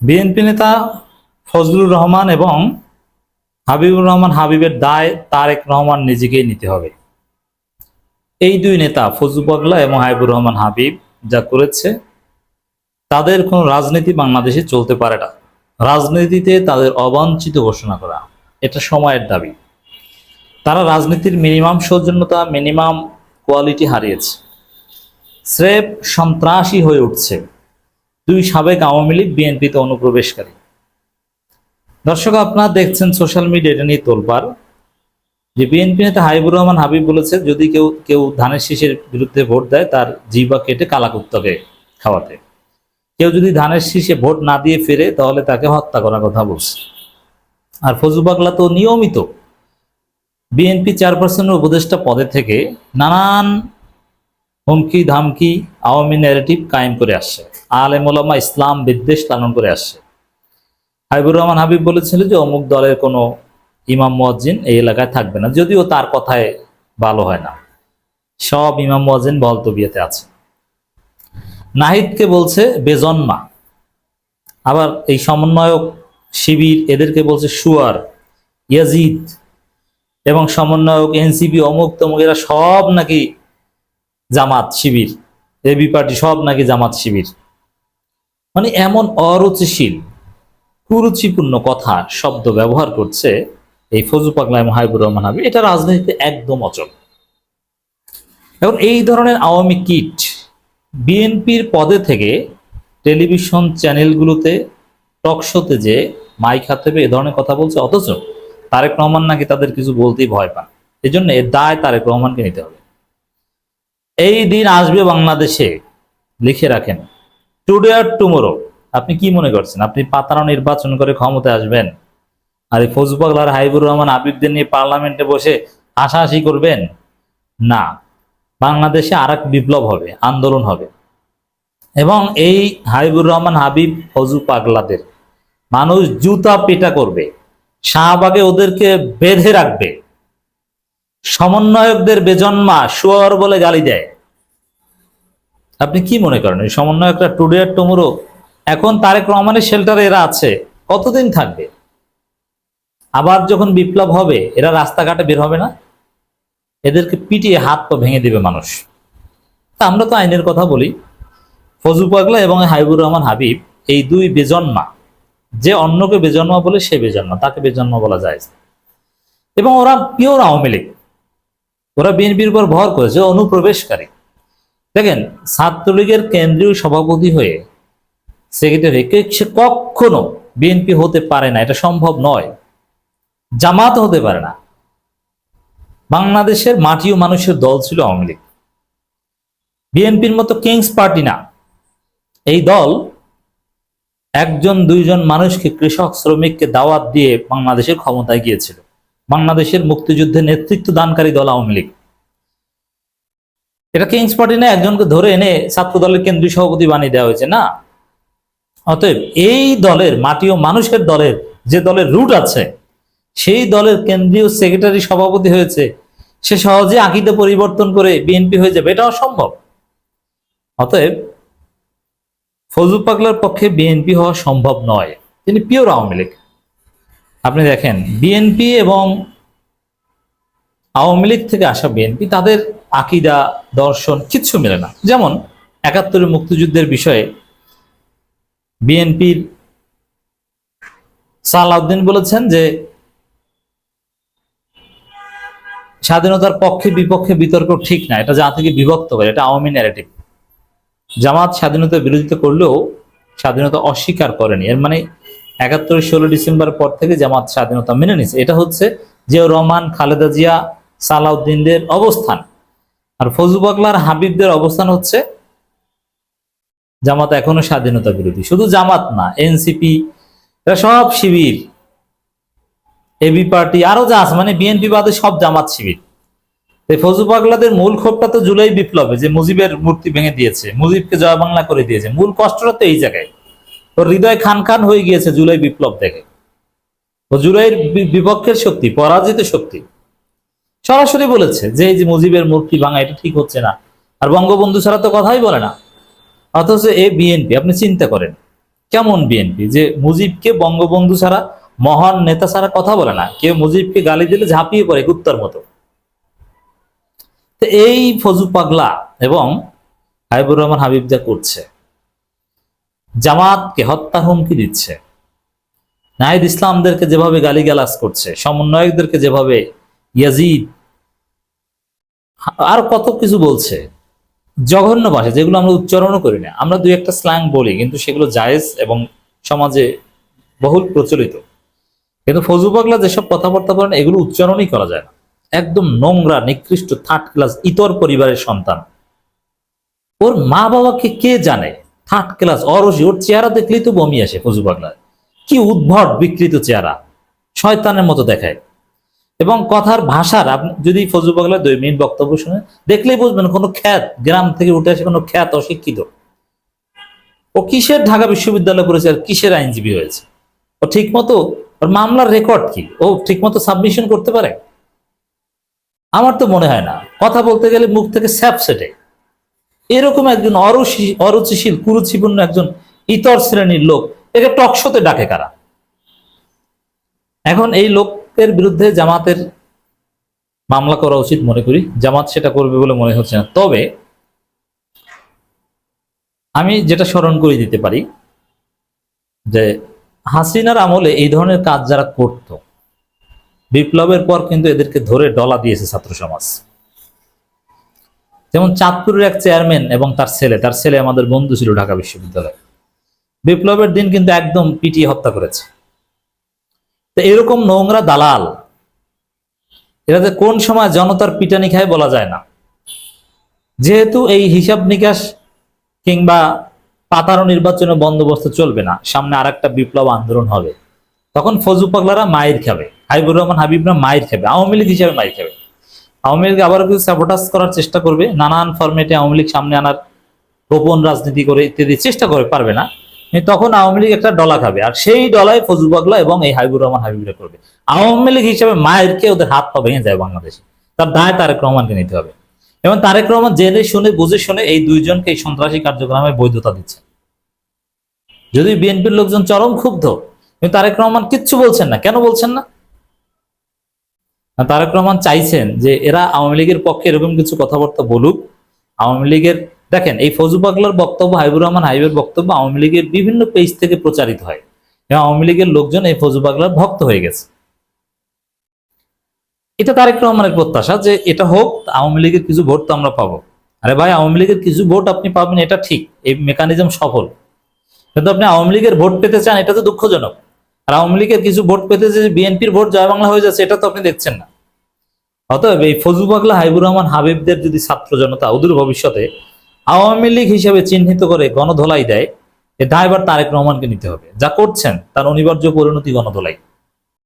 BNP নেতা ফজলুর রহমান এবং হাবিবুর রহমান হাবিবের দায় তারেক রহমান নিজেকেই নিতে হবে। এই দুই নেতা, ফজলু পাগলা এবং হাবিবুর রহমান হাবিব যা করেছে, তাদের কোনো রাজনীতি বাংলাদেশে চলতে পারে না। রাজনীতিতে তাদের অবাঞ্ছিত ঘোষণা করা, এটা সময়ের দাবি। তারা রাজনীতির মিনিমাম সৌজন্যতা, মিনিমাম কোয়ালিটি হারিয়েছে। স্রেফ সন্ত্রাসী হয়ে উঠছে। দুই সাবেক আওয়ামী লীগ বিএনপিতে অনুপ্রবেশকারী। দর্শক, আপনারা দেখছেন সোশ্যাল মিডিয়া এটা নিয়ে তোলপাড়। যে বিএনপি নেতা হাবিবুর রহমান হাবিব বলেছে, যদি কেউ কেউ ধানের শীষের বিরুদ্ধে ভোট দেয়, তার জিবা কেটে কালাকুত্তকে খাওয়াতে। কেউ যদি ধানের শীষে ভোট না দিয়ে ফেরে, তাহলে তাকে হত্যা করার কথা বলছে। আর ফজু পাগলা তো নিয়মিত বিএনপি চেয়ারপারসনের উপদেষ্টা পদে থেকে নানান হুমকি ধামকি আওয়ামী ন্যারেটিভ কায়েম করে আসছে। আলেমোলামা ইসলাম বিদ্বেষ লালন করে আসছে। হাবিবুর রহমান হাবিব বলেছিল যে, অমুক দলের কোনো ইমাম মুয়াজ্জিন এই এলাকায় থাকবে না, যদিও তার কথায় ভালো হয় না। সব ইমাম মুয়াজ্জিন বলতো বিয়েতে আছে। নাহিদকে বলছে, বেজন্মা। আবার এই সমন্বয়ক শিবির এদেরকে বলছে সুয়ার ইয়াজিদ। এবং সমন্বয়ক এনসিপি, অমুক তমুক, এরা সব নাকি জামাত শিবির। এবি পার্টি সব নাকি জামাত শিবির। মানে এমন অরুচিশীল, কুরুচিপূর্ণ কথা শব্দ ব্যবহার করছে এই ফজু পাগলা এবং হাবিবুর রহমান হাবিব। এটা রাজনীতিতে একদম অচল। এখন এই ধরনের আওয়ামী কিট বিএনপির পদে থেকে টেলিভিশন চ্যানেলগুলোতে টকশোতে যে মাইক হাতে এ ধরনের কথা বলছে, অথচ তারেক রহমান নাকি তাদের কিছু বলতেই ভয় পান। এই জন্য এর দায় তারেক রহমানকে নিতে হবে। এই দিন আসবে বাংলাদেশে, লিখে রাখেন টুডে আর টুমোরো আপনি কি মনে করছেন? আপনি পাতানো নির্বাচন করে ক্ষমতায় আসবেন? আর এই ফজবাগলার হাইবুর রহমান আবিবদের নিয়ে পার্লামেন্টে বসে হাসাহাসি করবেন? না। বাংলাদেশে আর বিপ্লব হবে, আন্দোলন হবে। এবং এই হাবিবুর রহমান, হাবিব ফজু পাগলাদের, মানুষ জুতা পেটা করবে, শাহবাগে ওদেরকে বেঁধে রাখবে, সমন্বয়কদের বেজন্মা, শুয়ার বলে গালি দেয়। আপনি কি মনে করেন? এই সমন্বয়করা টুডে আর টুমোরো এখন তারেক রহমানের শেল্টারে এরা আছে, কতদিন থাকবে? আবার যখন বিপ্লব হবে, এরা রাস্তাঘাটে বের হবে না? এদেরকে পিটিয়ে হাত পা ভেঙে দিবে মানুষ। তা আমরা তো আইনের কথা বলি। ফজু পাগলা এবং হাইবুর রহমান হাবিব, এই দুই বেজন্মা, যে অন্যকে বেজন্মা বলে সে বেজন্মা, তাকে বেজন্মা বলা যায়। এবং ওরা পিওর আওয়ামী লীগ। ওরা বিএনপির উপর ভর করেছে, অনুপ্রবেশকারী। দেখেন, ছাত্রলীগের কেন্দ্রীয় সভাপতি হয়ে সেক্রেটারি সে কখনো বিএনপি হতে পারে না, এটা সম্ভব নয়। জামাত হতে পারে না। বাংলাদেশের মাটি ও মানুষের দল ছিল আওয়ামী লীগ। বিএনপির মতো কিংস পার্টি না। এই দল একজন, দুইজন মানুষকে কৃষক, শ্রমিককে দাওয়াত দিয়ে বাংলাদেশের ক্ষমতায় গিয়েছিল। বাংলাদেশের মুক্তিযুদ্ধে নেতৃত্ব দানকারী দল আওয়ামী লীগ। এটা কিংস পার্টি না, একজনকে ধরে এনে ছাত্র দলের কেন্দ্রীয় সভাপতি বানিয়ে দেওয়া হয়েছে, না? অতএব এই দলের মাটি ও মানুষের দলের যে দলের রুট আছে, সেই দলের কেন্দ্রীয় সেক্রেটারি সভাপতি হয়েছে, সে সহজে আকিদে পরিবর্তন করে বিএনপি হয়ে যাবে, এটা অসম্ভব। অতএব ফজল পাগলার পক্ষে বিএনপি হওয়া সম্ভব নয়। তিনি পিওর আওয়ামী লীগ। আপনি দেখেন বিএনপি এবং আওয়ামী লীগ থেকে আসা বিএনপি তাদের আকিদা, দর্শন, কিচ্ছু মেলে না। যেমন একাত্তরের মুক্তিযুদ্ধের বিষয়ে বিএনপির সালাউদ্দিন বলেছেন যে, স্বাধীনতার পক্ষে বিপক্ষে বিতর্ক ঠিক না, এটা জাতিকে বিভক্ত করে, এটা আওয়ামী ন্যারেটিভ জামাত স্বাধীনতার বিরোধিতা করলেও স্বাধীনতা অস্বীকার করেনি। এর মানে একাত্তরের ষোলো ডিসেম্বর পর থেকে জামাত স্বাধীনতা মেনে নিছে এটা হচ্ছে জিয়াউর রহমান, খালেদা জিয়া, সালাউদ্দিনদের অবস্থান। আর ফজু বাগলার হাবিবদের অবস্থান হচ্ছে জামাত এখনও স্বাধীনতা বিরোধী। শুধু জামাত না এনসিপি সব শিবির এবি পার্টি, আরও যা আছে মানে বিএনপি বাদে সব জামাত শিবির। ফজু পাগলাদের মূল ক্ষোভটা তো জুলাই বিপ্লবে, যে মুজিবের মূর্তি ভেঙে দিয়েছে, মুজিবকে জয় বাংলা করে দিয়েছে। মূল কষ্টটা তো এই জায়গায়। ওর হৃদয় খান খান হয়ে গিয়েছে জুলাই বিপ্লব দেখে। ও জুলাইয়ের বিপক্ষের শক্তি, পরাজিত শক্তি। সরাসরি বলেছে যে এই যে মুজিবের মূর্তি ভাঙা, এটা ঠিক হচ্ছে না। আর বঙ্গবন্ধু ছাড়া তো কথাই বলে না। অথচ এ বিএনপি, আপনি চিন্তা করেন, কেমন বিএনপি? যে মুজিবকে বঙ্গবন্ধু ছাড়া, মহান নেতা ছাড়া কথা বলে না। কেউ মুজিবকে গালি দিলে ঝাঁপিয়ে পড়ে কুত্তার মতো। তো এই ফজু পাগলা এবং হাবিবুর রহমান হাবিব যা করছে, জামাতকে হত্যা হুমকি দিচ্ছে, নাহিদ ইসলামদেরকে যেভাবে গালিগালাজ করছে, সমন্বয়কদেরকে যেভাবে ইয়াজিদ আর কত কিছু বলছে? জঘন্য ভাষা, যেগুলো আমরা উচ্চারণও করি না। আমরা দুই একটা স্ল্যাং বলি, কিন্তু সেগুলো জায়েজ এবং সমাজে বহুল প্রচলিত। কিন্তু ফজু পাগলা যেসব কথাবার্তা বলেন, এগুলো উচ্চারণই করা যায় না। একদম নোংরা, নিকৃষ্ট থার্ড ক্লাস ইতর পরিবারের সন্তান। ওর মা বাবাকে কে জানে? থার্ড ক্লাস অরসি, ওর চেহারা দেখলেই তো বমি আসে ফজু পাগলার। কি উদ্ভট বিকৃত চেহারা। শয়তানের মতো দেখায়। এবং কথার ভাষার, আপনি যদি ফজু পাগলার দুই মিনিট বক্তব্য শুনে দেখলেই বুঝবেন কোনো খ্যাত, গ্রাম থেকে উঠে আসে কোনো খ্যাত অশিক্ষিত। ও কিসের ঢাকা বিশ্ববিদ্যালয় করেছে আর কিসের আইনজীবী হয়েছে? ও ঠিক মতো ওর মামলার রেকর্ড কি? ও ঠিক মতো সাবমিশন করতে পারে? আমার তো মনে হয় না। কথা বলতে গেলে মুখ থেকে স্যাপ সেটে এরকম একজন অরুচি, অরুচিশীল, কুরুচিপূর্ণ একজন ইতর শ্রেণির লোক, একে টকশোতে ডাকে কারা? এখন এই লোকের বিরুদ্ধে জামাতের মামলা করা উচিত মনে করি। জামাত সেটা করবে বলে মনে হচ্ছে না। তবে আমি যেটা স্মরণ করে দিতে পারি যে হাসিনার আমলে এই ধরনের কাজ যারা করত, বিপ্লবের পর কিন্তু এদেরকে ধরে ডলা দিয়েছে ছাত্র সমাজ। যেমন চাঁদপুরের এক চেয়ারম্যান এবং তার ছেলে তার ছেলে আমাদের বন্ধু ছিল ঢাকা বিশ্ববিদ্যালয়ে। বিপ্লবের দিন কিন্তু একদম পিটিয়ে হত্যা করেছে। তো এরকম নোংরা দালাল এরা যে কোন সময় জনতার পিটানি খায় বলা যায় না। যেহেতু এই হিসাব নিকাশ কিংবা পাতারো নির্বাচনে বন্দোবস্ত চলবে না, সামনে আর একটা বিপ্লব আন্দোলন হবে, তখন ফজু পাগলারা মায়ের খাবে, হাবিবুর রহমান হাবিবরা মায়ের খাবে, আওয়ামী লীগ হিসাবে মায়ের খাবে। আওয়ামী লীগ আবার কিছু স্যাবোটাস করার চেষ্টা করবে, নানান ফরম্যাটে আওয়ামী লীগ সামনে আনার গোপন রাজনীতি করে ইত্যাদি চেষ্টা করে, পারবে না। তখন আওয়ামী লীগ একটা ডলা খাবে। আর সেই ডলায় ফজু পাগলা এবং এই হাবিবুর রহমান হাবিবরা করবে। আওয়ামী লীগ হিসাবে মায়েরকে ওদের হাত পা ভেঙে যায় বাংলাদেশে। তার দায় তারেক রহমানকে নিতে হবে। এবং তারেক রহমান জেনে শুনে বুঝে শুনে এই দুইজনকে এই সন্ত্রাসী কার্যক্রমে বৈধতা দিচ্ছে। যদি বিএনপির লোকজন চরম ক্ষুব্ধ কিন্তু তারেক রহমান কিচ্ছু বলছেন না। কেন বলছেন না, তারেক রহমান চাইছেন যে এরা আওয়ামী লীগের পক্ষে এরকম কিছু কথাবার্তা বলুক। আওয়ামী লীগের দেখেন, এই ফজু পাগলার বক্তব্য, হাবিবুর রহমান হাবিবের বক্তব্য আওয়ামী লীগের বিভিন্ন পেজ থেকে প্রচারিত হয়। এবং আওয়ামী লীগের লোকজন এই ফজু পাগলার ভক্ত হয়ে গেছে। এটা তারেক রহমানের প্রত্যাশা যে এটা হোক, আওয়ামী লীগের কিছু ভোট তো আমরা পাবো। আরে ভাই, আওয়ামী লীগের কিছু ভোট আপনি পাবেন, এটা ঠিক। এই মেকানিজম সফল। কিন্তু আপনি আওয়ামী লীগের ভোট পেতে চান, এটা তো দুঃখজনক। আর আওয়ামী লীগের কিছু ভোট পেতে যে বিএনপির ভোট জয় বাংলা হয়ে যাচ্ছে, এটা তো আপনি দেখছেন না। অতএব এই ফজু পাগলা হাইবুর রহমান হাবিবদের যদি ছাত্র জনতা অদূর ভবিষ্যতে আওয়ামী লীগ হিসেবে চিহ্নিত করে গণধোলাই দেয়, এ দায়বার তারেক রহমানকে নিতে হবে। যা করছেন, তার অনিবার্য পরিণতি গণধোলাই।